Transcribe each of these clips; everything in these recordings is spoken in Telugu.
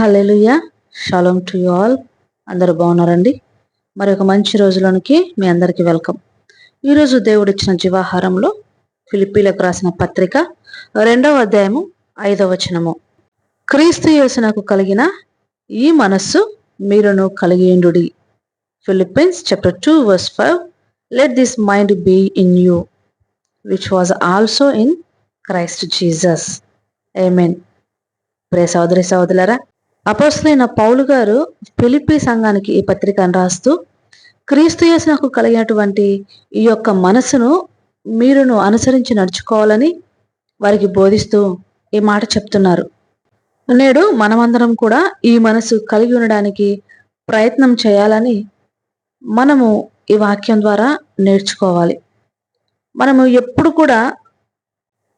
Hallelujah. Shalom to you all. అందరూ బాగున్నారండి? మరి ఒక మంచి రోజులోనికి మీ అందరికీ వెల్కమ్. ఈరోజు దేవుడు ఇచ్చిన జీవాహారంలో ఫిలిపీలకు రాసిన పత్రిక రెండవ అధ్యాయము ఐదవ వచనము. క్రీస్తు యేసునకు కలిగిన ఈ మనస్సు మీరును కలిగియుండు Philippians chapter two verse five let this mind be in you which was also in Christ Jesus amen pray సోదరి సోదరులరా అపోస్తులైన పౌలు గారు ఫిలిప్పి సంఘానికి ఈ పత్రికను రాస్తూ క్రీస్తు యేసునకు కలిగినటువంటి ఈ యొక్క మనసును మీరును అనుసరించి నడుచుకోవాలని వారికి బోధిస్తూ ఈ మాట చెప్తున్నారు. నేడు మనమందరం కూడా ఈ మనసు కలిగి ఉండడానికి ప్రయత్నం చేయాలని మనము ఈ వాక్యం ద్వారా నేర్చుకోవాలి. మనము ఎప్పుడు కూడా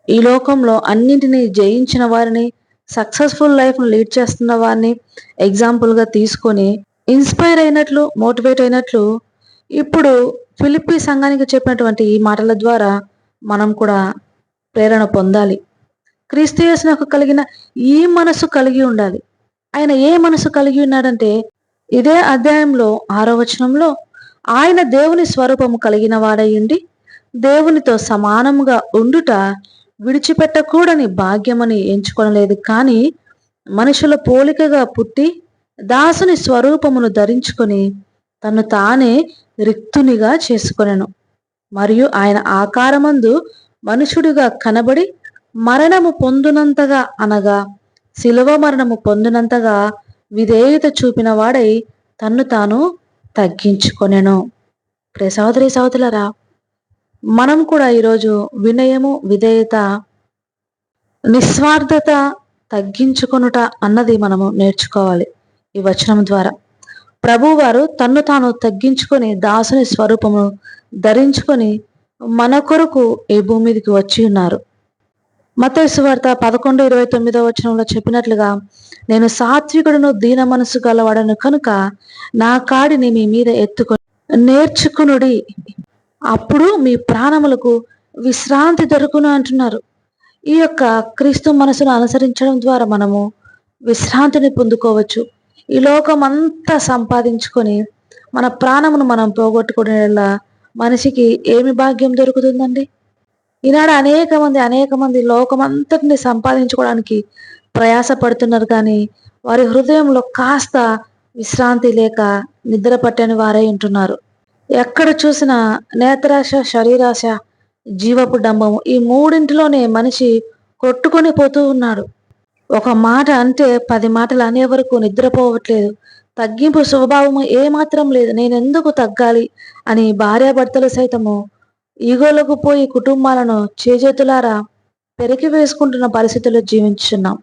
ఈ లోకంలో అన్నింటినీ జయించిన వారిని సక్సెస్ఫుల్ లైఫ్ను లీడ్ చేస్తున్న వారిని ఎగ్జాంపుల్గా తీసుకొని ఇన్స్పైర్ అయినట్లు మోటివేట్ అయినట్లు ఇప్పుడు ఫిలిప్పీ సంఘానికి చెప్పినటువంటి ఈ మాటల ద్వారా మనం కూడా ప్రేరణ పొందాలి. క్రీస్తు యేసునకు కలిగిన ఈ మనసు కలిగి ఉండాలి. ఆయన ఏ మనసు కలిగి ఉన్నాడంటే ఇదే అధ్యాయంలో ఆరో వచనంలో ఆయన దేవుని స్వరూపము కలిగిన వాడయ్యుండి దేవునితో సమానముగా ఉండుట విడిచిపెట్టకూడని భాగ్యమని ఎంచుకొనలేదు. కానీ మనుషుల పోలికగా పుట్టి దాసుని స్వరూపమును ధరించుకొని తను తానే రిక్తునిగా చేసుకొనెను. మరియు ఆయన ఆకారమందు మనుషుడిగా కనబడి మరణము పొందునంతగా అనగా శిలువ మరణము పొందినంతగా విధేయత చూపిన వాడై తన్ను తాను తగ్గించుకొనెను. ప్రే సహోదరి సహోదరులరా మనం కూడా ఈరోజు వినయము విధేయత నిస్వార్థత తగ్గించుకొనుట అన్నది మనము నేర్చుకోవాలి ఈ వచనం ద్వారా. ప్రభువారు తన్ను తాను తగ్గించుకొని దాసుని స్వరూపము ధరించుకొని మన కొరకు ఈ భూమి మీదకి వచ్చి ఉన్నారు. మతేసు వార్త పదకొండు ఇరవై తొమ్మిదో వచనంలో చెప్పినట్లుగా నేను సాత్వికుడును దీన మనసు గలవాడను కనుక నా కాడిని మీ మీద ఎత్తుకొని నేర్చుకునుడి. అప్పుడు మీ ప్రాణములకు విశ్రాంతి దొరుకును అంటున్నారు. ఈ యొక్క క్రీస్తు మనసును అనుసరించడం ద్వారా మనము విశ్రాంతిని పొందుకోవచ్చు. ఈ లోకం అంతా సంపాదించుకొని మన ప్రాణమును మనం పోగొట్టుకునేలా మనిషికి ఏమి భాగ్యం దొరుకుతుందండి? ఈనాడు అనేక మంది అనేక మంది లోకం అంతటిని సంపాదించుకోవడానికి ప్రయాసపడుతున్నారు కానీ వారి హృదయంలో కాస్త విశ్రాంతి లేక నిద్ర పట్టని వారై ఉంటున్నారు. ఎక్కడ చూసినా నేత్రాశ శరీరాశ జీవపు డంబము ఈ మూడింటిలోనే మనిషి కొట్టుకొని పోతూ ఉన్నాడు. ఒక మాట అంటే పది మాటలు అనే వరకు నిద్రపోవట్లేదు. తగ్గింపు స్వభావం ఏమాత్రం లేదు. నేను ఎందుకు తగ్గాలి అని భార్యాభర్తలు సైతము ఈగోలకు పోయి కుటుంబాలను చేజేతులారా పెరికి వేసుకుంటున్న పరిస్థితుల్లో జీవించున్నాం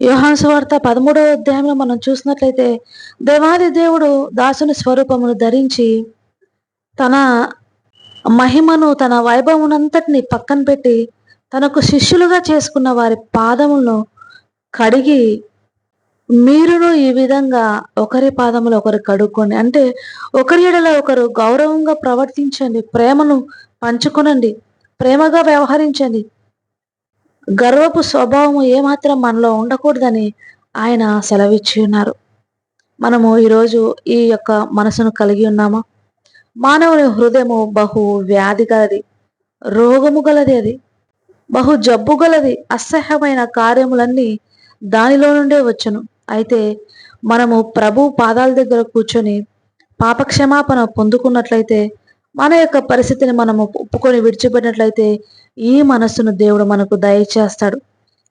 యోహాన్స్ వార్త పదమూడవ అధ్యాయంలో మనం చూసినట్లయితే దేవాది దేవుడు దాసుని స్వరూపమును ధరించి తన మహిమను తన వైభవమునంతటిని పక్కన పెట్టి తనకు శిష్యులుగా చేసుకున్న వారి పాదములను కడిగి మీరును ఈ విధంగా ఒకరి పాదములు ఒకరు కడుక్కోండి. అంటే ఒకరి ఎడల ఒకరు గౌరవంగా ప్రవర్తించండి ప్రేమను పంచుకునండి ప్రేమగా వ్యవహరించండి. గర్వపు స్వభావము ఏమాత్రం మనలో ఉండకూడదని ఆయన సెలవిచ్చి ఉన్నారు. మనము ఈరోజు ఈ యొక్క మనసును కలిగి ఉన్నామా? మానవుని హృదయము బహు వ్యాధి గలది రోగము గలది అది. బహు జబ్బు గలది అసహ్యమైన కార్యములన్నీ దానిలో నుండే వచ్చును. అయితే మనము ప్రభు పాదాల దగ్గర కూర్చొని పాపక్షమాపణ పొందుకున్నట్లయితే మన యొక్క పరిస్థితిని మనము ఒప్పుకొని విడిచిపెట్టినట్లయితే ఈ మనస్సును దేవుడు మనకు దయచేస్తాడు.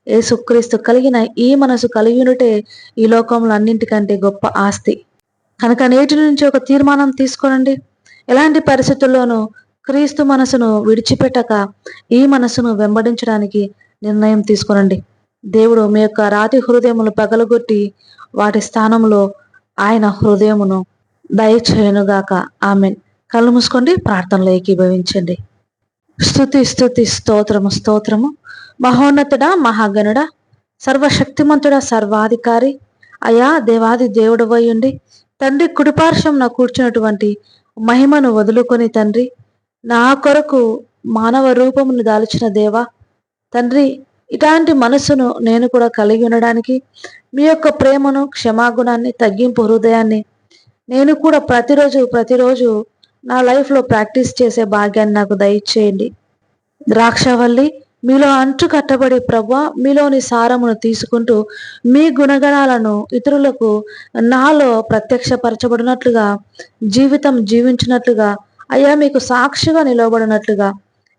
ఏసుక్రీస్తు కలిగిన ఈ మనసు కలిగి ఉంటే ఈ లోకంలో అన్నింటికంటే గొప్ప ఆస్తి. కనుక నేటి నుంచి ఒక తీర్మానం తీసుకోనండి. ఎలాంటి పరిస్థితుల్లోనూ క్రీస్తు మనసును విడిచిపెట్టక ఈ మనసును వెంబడించడానికి నిర్ణయం తీసుకునండి. దేవుడు మీ యొక్క రాతి హృదయములు పగలగొట్టి వాటి స్థానంలో ఆయన హృదయమును దయచేయనుగాక. ఆమెన్. కళ్ళు మూసుకోండి ప్రార్థనలో ఏకీభవించండి. స్థుతి స్థుతి స్తోత్రము స్తోత్రము. మహోన్నతుడా మహాగణుడా సర్వశక్తిమంతుడా సర్వాధికారి అయా దేవాది దేవుడు ఉండి తండ్రి కుడిపార్శ్వం కూర్చున్నటువంటి మహిమను వదులుకొని తండ్రి నా కొరకు మానవ రూపమును దాల్చిన దేవా తండ్రి ఇలాంటి మనసును నేను కూడా కలిగి ఉండడానికి మీ యొక్క ప్రేమను క్షమాగుణాన్ని తగ్గింపు హృదయాన్ని నేను కూడా ప్రతిరోజు ప్రతిరోజు నా లైఫ్లో ప్రాక్టీస్ చేసే భాగ్యాన్ని నాకు దయచేయండి. ద్రాక్షవల్లి మీలో అంటు కట్టబడి ప్రభా మీలోని సారమును తీసుకుంటూ మీ గుణగణాలను ఇతరులకు నాలో ప్రత్యక్షపరచబడినట్లుగా జీవితం జీవించినట్లుగా అయ్యా మీకు సాక్షిగా నిలవబడినట్లుగా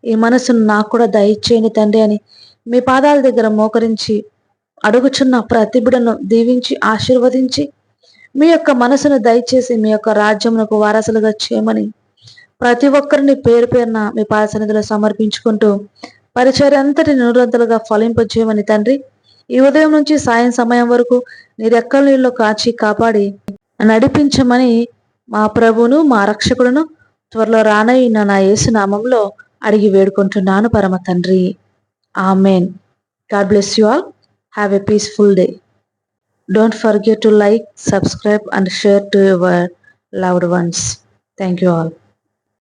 ఈ మనసును నాకు కూడా దయచేయండి తండ్రి అని మీ పాదాల దగ్గర మోకరించి అడుగుచున్న ప్రతి బిడను దీవించి ఆశీర్వదించి మీ యొక్క మనసును దయచేసి మీ యొక్క రాజ్యమునకు వారసులుగా చేయమని ప్రతి ఒక్కరిని పేరు పేరున మీ పాద సన్నిధిలో సమర్పించుకుంటూ పరిచర్య అంతటి నిరంతలుగా ఫలింపజేయమని తండ్రి. ఈ ఉదయం నుంచి సాయం సమయం వరకు నీ రెక్కల నీళ్ళు కాచి కాపాడి నడిపించమని మా ప్రభును మా రక్షకుడును త్వరలో రానయ్యిన నా యేసునామంలో అడిగి వేడుకుంటున్నాను పరమ తండ్రి. Amen. God bless you all. Have a peaceful day. Don't forget to like subscribe and share to your loved ones. Thank you all.